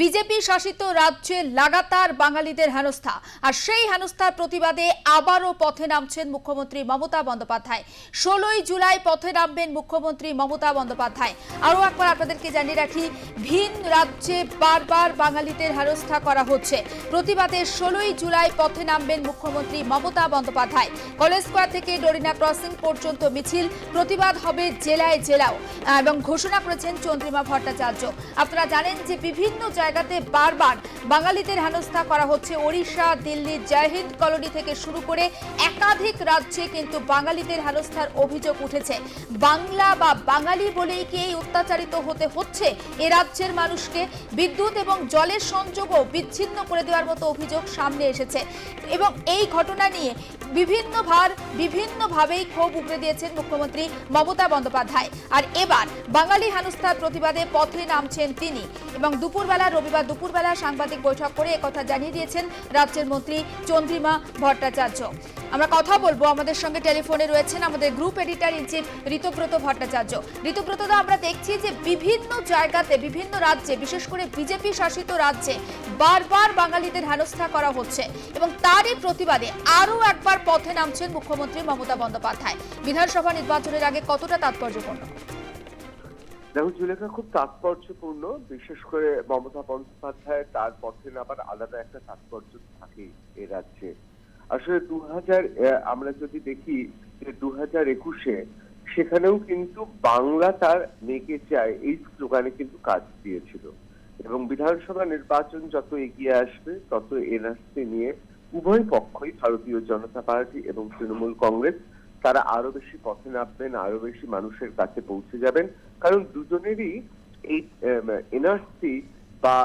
BJP শাসিত রাজ্যে লাগাতার বাঙালিদের হেনস্থা। আর সেই হেনস্থার প্রতিবাদে আবারও পথে নামছেন মুখ্যমন্ত্রী মমতা বন্দ্যোপাধ্যায়। ষোলোই জুলাই পথে নামবেন মুখ্যমন্ত্রী মমতা বন্দ্যোপাধ্যায়। আরও একবার আপনাদেরকে জানিয়ে রাখি, ভিন রাজ্যে বারবার বাঙালিদের হেনস্থা করা হচ্ছে। প্রতিবাদে ষোলোই জুলাই পথে নামবেন মুখ্যমন্ত্রী মমতা বন্দ্যোপাধ্যায়। কলেজ স্কোয়ার থেকে ডরিনা ক্রসিং পর্যন্ত মিছিল, প্রতিবাদ হবে জেলায় জেলাও। এবং ঘোষণা করেছেন চন্দ্রিমা ভট্টাচার্য। আপনারা জানেন যে বিভিন্ন জায়গাতে বারবার বাঙালিদের হেনস্থা করা হচ্ছে। ওড়িশা, দিল্লি জয়হিন্দ কলোনি থেকে শুরু করে একাধিক রাজ্যে কিন্তু বাঙালিদের হেনস্থার অভিযোগ উঠেছে। বাংলা বা বাঙালি বলেই কি এই অত্যাচারিত হতে হচ্ছে? এ রাজ্যের মানুষকে বিদ্যুৎ এবং জলের সংযোগও বিচ্ছিন্ন করে দেওয়ার মতো অভিযোগ সামনে এসেছে। এবং এই ঘটনা নিয়ে বিভিন্ন ভার বিভিন্নভাবেই ক্ষোভ উগড়ে দিয়েছেন মুখ্যমন্ত্রী মমতা বন্দ্যোপাধ্যায়। আর এবার বাঙালি হেনস্থার প্রতিবাদে পথে নামছেন তিনি। এবং দুপুরবেলা রবিবার দুপুরবেলা সাংবাদিক বৈঠক করে একথা জানিয়ে দিয়েছেন রাজ্যের মন্ত্রী চন্দ্রিমা ভট্টাচার্য। আমরা কথা বলব, আমাদের সঙ্গে টেলিফোনে রয়েছেন আমাদের group editor in chief Ritabrata Bhattacharya. Ritabrata da, আমরা দেখছি যে বিভিন্ন জায়গাতে, বিভিন্ন রাজ্যে, বিশেষ করে বিজেপি শাসিত রাজ্যে বারবার বাঙালিদের হেনস্থা করা হচ্ছে এবং তারই প্রতিবাদে আরও একবার পথে নামছেন মুখ্যমন্ত্রী মমতা বন্দ্যোপাধ্যায়। বিধানসভা নির্বাচনের আগে কতটা তাৎপর্যপূর্ণ? দেখো জুলেখা খুব তাৎপর্যপূর্ণ, বিশেষ করে মমতা বন্দ্যোপাধ্যায় তার পথে আবার আলাদা একটা তাৎপর্য থাকে এ রাজ্যে। আসলে দু হাজার আমরা যদি দেখি যে দু হাজার একুশে সেখানেও কিন্তু বাংলা তার মেয়েকে চায় এই স্লোগানে কিন্তু কাজ দিয়েছিল। এবং বিধানসভা নির্বাচন যত এগিয়ে আসবে, তত এনআরসি নিয়ে উভয় পক্ষই ভারতীয় জনতা পার্টি এবং তৃণমূল কংগ্রেস তারা আরও বেশি পথে নামবেন, আরও বেশি মানুষের কাছে পৌঁছে যাবেন। কারণ দুজনেরই এই এনআরসি বা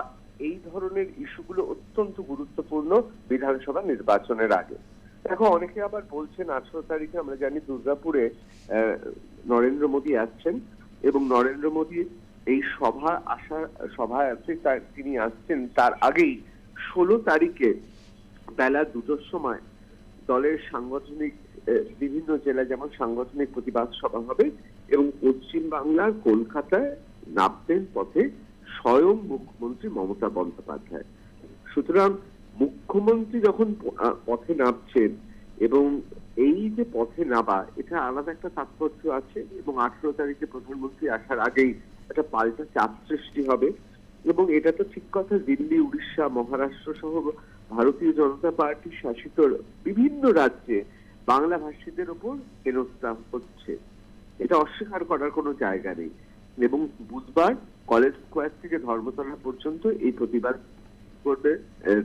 এই ধরনের ইস্যুগুলো অত্যন্ত গুরুত্বপূর্ণ বিধানসভা নির্বাচনের আগে। দেখো, অনেকে আবার বলছেন, আঠারো তারিখে আমরা জানি দুর্গাপুরে নরেন্দ্র মোদী আসছেন এবং নরেন্দ্র মোদী এই সভা আসা সভায় আছে তিনি আসছেন তার আগেই। ষোলো তারিখে বেলা দুটোর সময় দলের সাংগঠনিক বিভিন্ন জেলায় যেমন সাংগঠনিক প্রতিবাদ সভা হবে এবং পশ্চিম বাংলার কলকাতায় নামবেন পথে স্বয়ং মুখ্যমন্ত্রী মমতা বন্দ্যোপাধ্যায়। সুতরাং মুখ্যমন্ত্রী যখন পথে নামছেন এবং এই যে পথে নামা, এটা আলাদা একটা তাৎপর্য আছে এবং আঠারো তারিখে প্রধানমন্ত্রী আসার আগেই একটা পাল্টা চাপ সৃষ্টি হবে এবং এটা তো ঠিক কথা, দিল্লি, উড়িষ্যা, মহারাষ্ট্র সহ ভারতীয় জনতা পার্টি শাসিত বিভিন্ন রাজ্যে বাংলা ভাষীদের ওপর হেনস্থা হচ্ছে। এটা অস্বীকার করার কোনো জায়গা নেই। এবং বুধবার কলেজ স্কোয়ার থেকে ধর্মতলা পর্যন্ত এই প্রতিবাদ করবে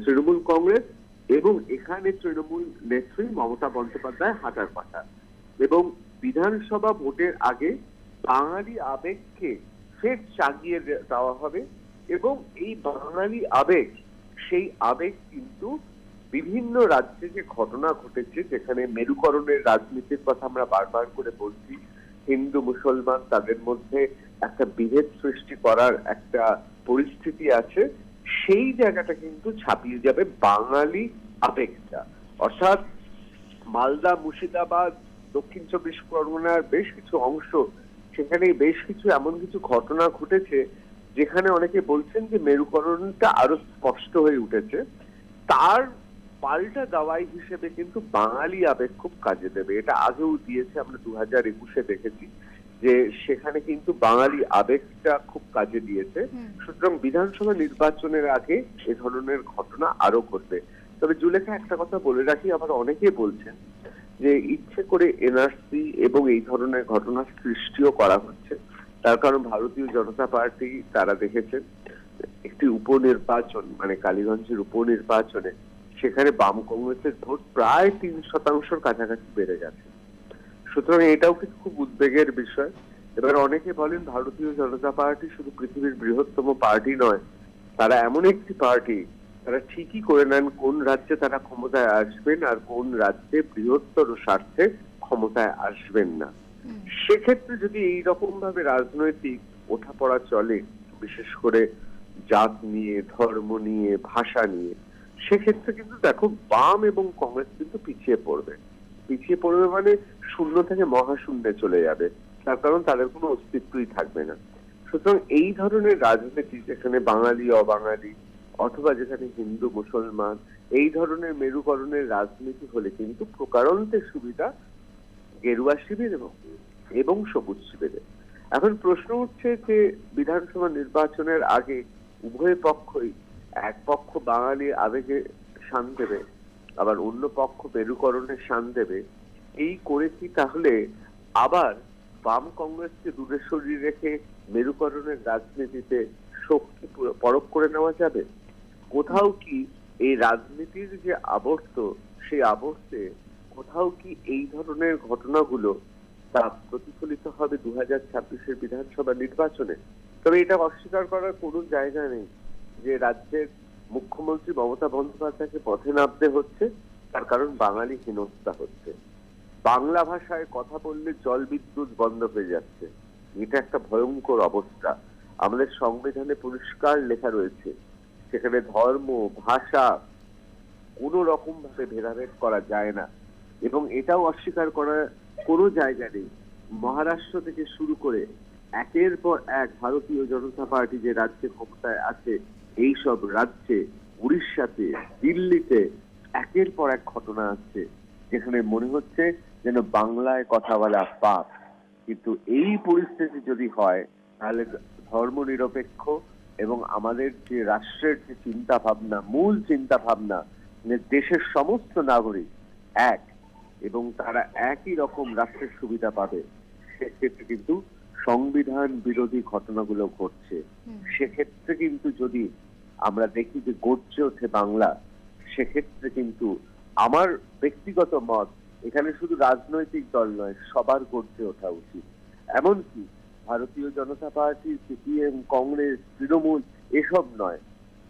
তৃণমূল কংগ্রেস এবং এখানে তৃণমূল নেত্রী মমতা বন্দ্যোপাধ্যায় হাঁটার কথা এবং বিধানসভা ভোটের আগে বাঙালি আবেগকে ফের চাগিয়ে দেওয়া হবে এবং এই বাঙালি আবেগ সেই আবেগ কিন্তু বিভিন্ন রাজ্যে যে ঘটনা ঘটেছে, যেখানে মেরুকরণের রাজনীতির কথা আমরা বারবার করে বলছি, হিন্দু, মুসলমান, তাদের মধ্যে একটা বিভেদ সৃষ্টি করার একটা পরিস্থিতি আছে, সেই জায়গাটা কিন্তু ছাপিয়ে যাবে বাঙালি আবেগটা। অর্থাৎ মালদা, মুর্শিদাবাদ, দক্ষিণ চব্বিশ পরগনার বেশ কিছু অংশ, সেখানে বেশ কিছু এমন কিছু ঘটনা ঘটেছে যেখানে অনেকে বলছেন যে মেরুকরণটা আরও স্পষ্ট হয়ে উঠেছে তার পাল্টা দাওয়াই হিসেবে কিন্তু বাঙালি আবেগ খুব কাজে দেবে। এটা আগেও দিয়েছে আমরা দু হাজার একুশে দেখেছি যে সেখানে কিন্তু বাঙালি আবেগটা খুব কাজে দিয়েছে। সুতরাং বিধানসভা নির্বাচনের আগে এ ধরনের ঘটনা আরও ঘটবে। তবে জুলেখা একটা কথা বলে রাখি আবার অনেকে বলছেন যে ইচ্ছে করে এনআরসি এবং এই ধরনের ঘটনা সৃষ্টিও করা হচ্ছে। তার কারণ ভারতীয় জনতা পার্টি তারা দেখেছেন, একটি উপনির্বাচন মানে কালীগঞ্জের উপনির্বাচনে সেখানে বাম কংগ্রেসের ভোট প্রায় তিন শতাংশের কাছাকাছি বেড়ে গেছে। সুতরাং এটাও কিন্তু খুব উদ্বেগের বিষয়। এবার অনেকে বলেন ভারতীয় জনতা পার্টি শুধু পৃথিবীর বৃহত্তম পার্টি নয়, তারা এমন একটি পার্টি, তারা ঠিকই করে নেন কোন রাজ্যে তারা ক্ষমতায় আসবেন আর কোন রাজ্যে বৃহত্তর স্বার্থে ক্ষমতায় আসবেন না। সেক্ষেত্রে যদি এই রকম ভাবে রাজনৈতিক ওঠাপড়া চলে, বিশেষ করে জাত নিয়ে, ধর্ম নিয়ে, ভাষা নিয়ে, সেক্ষেত্রে কিন্তু দেখো বাম এবং কংগ্রেস কিন্তু পিছিয়ে পড়বে। পিছিয়ে পড়বে মানে শূন্য থেকে মহাশূন্যে চলে যাবে। তার কারণ তাদের কোনো অস্তিত্বই থাকবে না। সুতরাং এই ধরনের রাজনীতি, যেখানে বাঙালি, অবাঙালি, অথবা যেখানে হিন্দু, মুসলমান, এই ধরনের মেরুকরণের রাজনীতি হলে কিন্তু প্রকারান্তের সুবিধা গেরুয়া শিবির এবং এবং সবুজ শিবিরের এখন প্রশ্ন উঠছে যে, বিধানসভা নির্বাচনের আগে উভয় পক্ষই এক পক্ষ বাঙালি আবেগে শান দেবে, আবার অন্য পক্ষ মেরুকরণের শান দেবে। এই করে কি তাহলে আবার বাম কংগ্রেসকে দূরে সরিয়ে রেখে মেরুকরণের রাজনীতিতে শক্তি পুরো- পরখ করে নেওয়া যাবে? কোথাও কি এই রাজনীতির যে আবর্ত, সেই আবর্তে কোথাও কি এই ধরনের ঘটনাগুলো তা প্রতিফলিত হবে দু হাজার ছাব্বিশের বিধানসভা নির্বাচনে? তবে এটা অস্বীকার করার কোনো জায়গা নেই যে রাজ্যের মুখ্যমন্ত্রী মমতা বন্দ্যোপাধ্যায়কে পথে নামতে হচ্ছে, তার কারণ বাঙালি হীনস্থা হচ্ছে। বাংলা ভাষায় কথা বললে জল বিদ্যুৎ বন্ধ হয়ে যাচ্ছে। এটা একটা ভয়ঙ্কর অবস্থা। আমাদের সংবিধানে পরিষ্কার লেখা রয়েছে। সেখানে ধর্ম, ভাষা কোনো রকম ভাবে ভেদাভেদ করা যায় না। এবং এটাও অস্বীকার করার কোনো জায়গা নেই। মহারাষ্ট্র থেকে শুরু করে একের পর এক ভারতীয় জনতা পার্টি যে রাজ্যে ক্ষমতায় আছে, এই সব রাজ্যে, উড়িষ্যাতে, দিল্লিতে একের পর এক ঘটনা আছে, যেখানে মনে হচ্ছে যেন বাংলায় কথা বলা পাপ। কিন্তু এই পরিস্থিতি যদি হয়, তাহলে ধর্ম নিরপেক্ষ এবং আমাদের যে রাষ্ট্রের যে চিন্তা ভাবনা মূল চিন্তা ভাবনা দেশের সমস্ত নাগরিক এক। এবং তারা একই রকম রাষ্ট্রের সুবিধা পাবে। সেক্ষেত্রে কিন্তু সংবিধান বিরোধী ঘটনাগুলো ঘটছে। সেক্ষেত্রে কিন্তু যদি আমরা দেখি যে গর্জে ওঠে বাংলা সেক্ষেত্রে কিন্তু আমার ব্যক্তিগত মত এখানে শুধু রাজনৈতিক দল নয় সবার গর্জে ওঠা উচিত। এমনকি ভারতীয় জনতা পার্টি সিপিএম কংগ্রেস তৃণমূল এসব নয়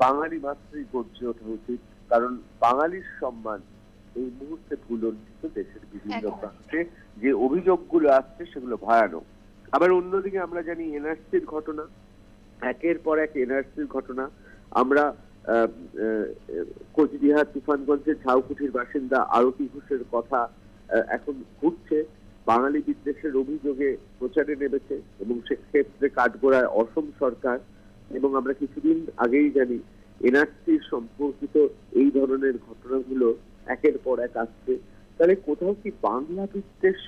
বাঙালি মাত্রই গর্জে ওঠা উচিত। কারণ বাঙালির সম্মান এই মুহূর্তে ভুলণ্ঠিত দেশের বিভিন্ন। প্রান্তে যে অভিযোগগুলো আসছে সেগুলো ভয়ানক। আবার অন্যদিকে আমরা জানি এনআরসির ঘটনা একের পর এক এনআরসির ঘটনা। আমরা কোচবিহার তুফানগঞ্জের ঝাউকুঠির বাসিন্দা আরতি ঘোষের কথা এখন ঘুরছে। বাঙালি বিদ্বেষের অভিযোগে প্রচারে নেমেছে এবং সেক্ষেত্রে কাঠগোড়ায় অসম সরকার এবং আমরা কিছুদিন আগেই জানি এনআরসি সম্পর্কিত এই ধরনের ঘটনাগুলো একের পর এক আসছে। তাহলে কোথাও কি বাংলা বিদ্বেষ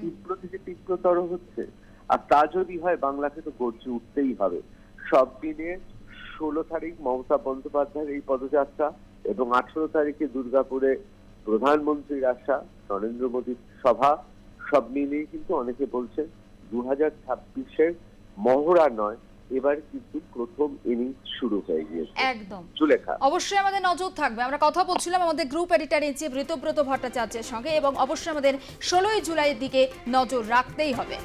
তীব্র থেকে তীব্রতর হচ্ছে? আর তা যদি হয় বাংলাকে তো গর্জে উঠতেই হবে। সব মিলিয়ে ষোলো তারিখ মমতা বন্দ্যোপাধ্যায়ের এই পদযাত্রা এবং আঠেরো তারিখে দুর্গাপুরে প্রধানমন্ত্রীর আসা নরেন্দ্র মোদীর সভা সব মিলিয়ে কিন্তু অনেকে বলছে দু হাজার ছাব্বিশের মহড়া নয় এবার কিন্তু প্রথম ইনিংস শুরু হয়ে গিয়েছে। একদম। সুলেখা। অবশ্যই আমাদের নজর থাকবে। আমরা কথা বলছিলাম আমাদের group editor in chief Ritabrata ভট্টাচার্যের সঙ্গে এবং অবশ্যই আমাদের ষোলোই জুলাইয়ের দিকে নজর রাখতেই হবে।